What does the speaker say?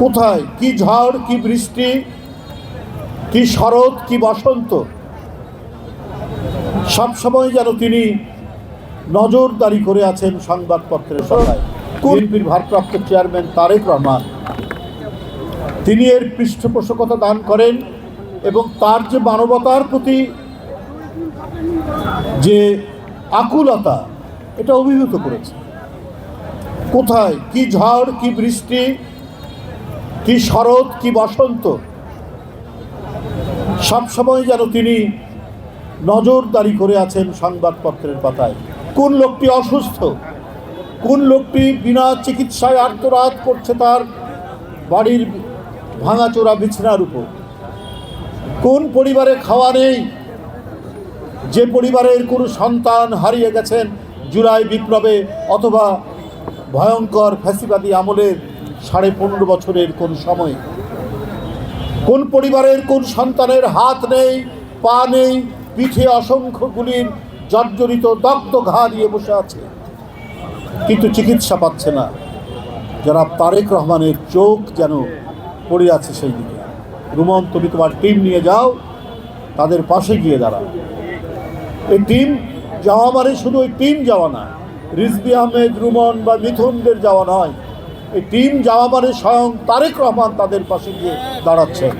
কোথায়? কি ঝড় কি বৃষ্টি কি শরৎ কি বসন্ত? সবসময় যেন তিনি নজরদারি করে আছেন সংবাদপত্রের সভায়। বিএনপির ভারপ্রাপ্ত চেয়ারম্যান তারেক রহমান। তিনি এর পৃষ্ঠপোষকতা দান করেন এবং তার যে মানবতার প্রতি যে আকুলতা এটা অভিভূত করেছে। কোথায়? কি ঝড় কি বৃষ্টি কি শরৎ, কি বসন্ত। সবসময় যেন তিনি নজরদারি করে আছেন সংবাদপত্রের পাতায়। কোন লোকটি অসুস্থ? কোন লোকটি বিনা চিকিৎসায় আত্মরাত করছে তার বাড়ির ভাঙাচোরা বিছানার উপর? কোন পরিবারে খাওয়া নেই? যে পরিবারের কোনো সন্তান হারিয়ে গেছেন জুলাই বিপ্লবে অথবা ভয়ঙ্কর ফ্যাসিবাদী আমলের সাড়ে পনেরো বছরের কোন সময়? কোন পরিবারের কোন সন্তানের হাত নেই, পা নেই, পিঠে অসংখ্য গুলির জর্জরিত দগ্ধ ঘা দিয়ে বসে আছে? কিন্তু চিকিৎসা পাচ্ছে না। যারা তারেক রহমানের চোখ যেন পড়ে আছে সেই দিকে। রুমন, তুমি তোমার টিম নিয়ে যাও, তাদের পাশে গিয়ে দাঁড়াও। এই টিম যাওয়া মানে শুধু ওই টিম যাওয়া না রিজবি আহমেদ, রুমন বা মিথুনদের যাওয়া নয়। এই টিম যাওয়া মানে স্বয়ং তারেক রহমান তাদের পাশে গিয়ে দাঁড়াচ্ছেন।